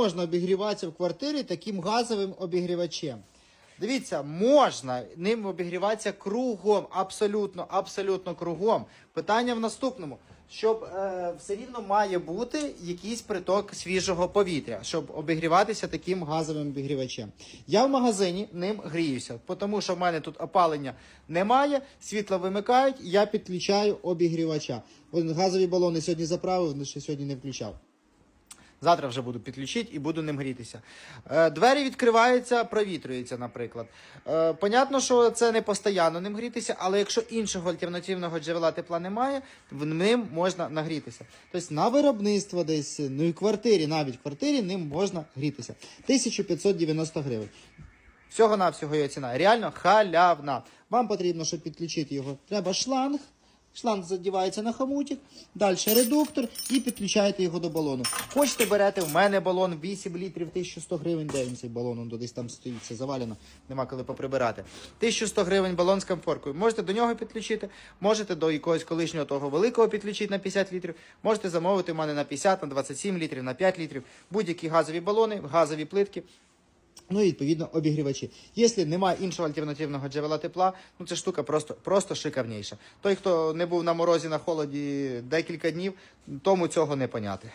можна обігріватися в квартирі таким газовим обігрівачем. Дивіться, можна ним обігріватися кругом, абсолютно, абсолютно кругом. Питання в наступному. Щоб е, все рівно має бути якийсь приток свіжого повітря, щоб обігріватися таким газовим обігрівачем. Я в магазині ним гріюся, тому що в мене тут опалення немає, світло вимикають, я підключаю обігрівача. Газові балони сьогодні заправив, але ще сьогодні не включав. Завтра вже буду підключити і буду ним грітися. Е, двері відкриваються, провітрюються, наприклад. Е, понятно, що це не постійно ним грітися, але якщо іншого альтернативного джерела тепла немає, в- ним можна нагрітися. Тобто на виробництво десь, ну і квартирі, навіть в квартирі ним можна грітися. 1590 гривень. Всього навсього його ціна. Реально халявна. Вам потрібно, щоб підключити його, треба шланг. Шланг задівається на хомутик, далі редуктор і підключаєте його до балону. Хочете, берете, в мене балон 8 літрів, 1100 гривень. Де він цей балон? Он десь там стоїть, це завалено, нема коли поприбирати. 1100 гривень балон з комфоркою. Можете до нього підключити, можете до якогось колишнього того великого підключити на 50 літрів. Можете замовити в мене на 50, на 27 літрів, на 5 літрів. Будь-які газові балони, газові плитки. Ну і відповідно обігрівачі. Якщо немає іншого альтернативного джерела тепла, ну ця штука просто, просто шикарніша. Той, хто не був на морозі на холоді декілька днів, тому цього не поняти.